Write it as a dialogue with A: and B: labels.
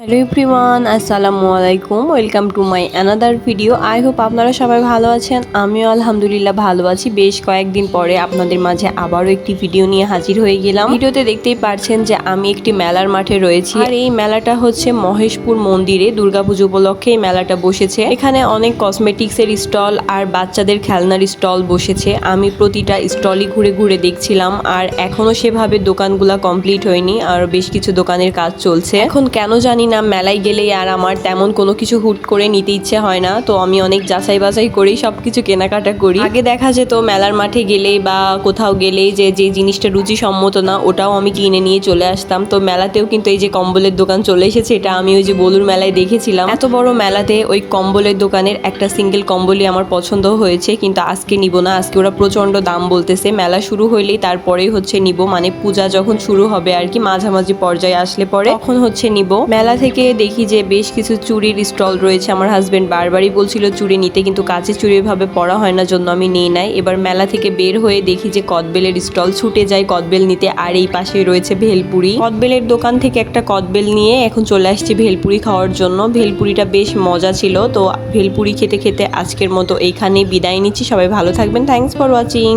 A: Hello everyone আসসালামু আলাইকুম welcome to my another video I hope আপনারা সবাই ভালো আছেন। আমিও আলহামদুলিল্লাহ ভালো আছি। বেশ কয়েকদিন পরে আপনাদের মাঝে আবারও একটি ভিডিও নিয়ে হাজির হয়ে গেলাম। ভিডিওতে দেখতেই পারছেন যে আমি একটি মেলার মাঠে রয়েছি। আর এই মেলাটা হচ্ছে মহেশপুর মন্দিরে দুর্গাপুজো উপলক্ষে এই মেলাটা বসেছে। এখানে অনেক কসমেটিক্সের স্টল আর বাচ্চাদের খেলনার স্টল বসেছে। আমি প্রতিটা স্টলই ঘুরে ঘুরে দেখছিলাম আর এখনও সেভাবে দোকানগুলা কমপ্লিট হয়নি। আর বেশ কিছু দোকানের কাজ চলছে। এখন কেন জানি না, মেলায় গেলেই আর আমার তেমন কোনো কিছু হুট করে নিতে ইচ্ছে হয় না। তো আমি অনেক যাচাই বাছাই করেই সব কিছু কেনাকাটা করি। আগে দেখা যেত মেলার মাঠে গেলে বা কোথাও গেলেই যে যে জিনিসটা রুচি সম্মত না, ওটাও আমি কিনে নিয়ে চলে আসতাম। তো মেলাতেও কিন্তু এই যে কম্বলের দোকান চলে এসেছে, এটা আমি ওই যে বলুর মেলায় দেখেছিলাম। এত বড় মেলাতে ওই কম্বলের দোকানের একটা সিঙ্গেল কম্বলই আমার পছন্দ হয়েছে, কিন্তু আজকে নিব না। আজকে ওরা প্রচণ্ড দাম বলতেছে। মেলা শুরু হইলেই তারপরেই হচ্ছে নিব মানে পূজা যখন শুরু হবে আর কি, মাঝামাঝি পর্যায়ে আসলে পরে তখন হচ্ছে নিব। মেলা থেকে দেখি যে বেশ কিছু চুড়ির স্টল রয়েছে। আমার হাজব্যান্ড বারবারই বলছিল চুড়ি নিতে কিন্তু কাছে চুড়ি ভাবে পরা হয় না, জন্য আমি নিয়ে নাই। এবার মেলা থেকে বের হয়ে দেখি যে কদবেলের স্টল ছুটে যায়। কদবেল নিতে আর এই পাশে রয়েছে ভেলপুরি। কদবেলের দোকান থেকে একটা কদবেল নিয়ে এখন চলে আসছি ভেলপুরি খাওয়ার জন্য। ভেলপুরিটা বেশ মজা ছিল, তো ভেলপুরি খেতে খেতে আজকের মতো এইখানেই বিদায় নিচ্ছি। সবাই ভালো থাকবেন। Thanks for watching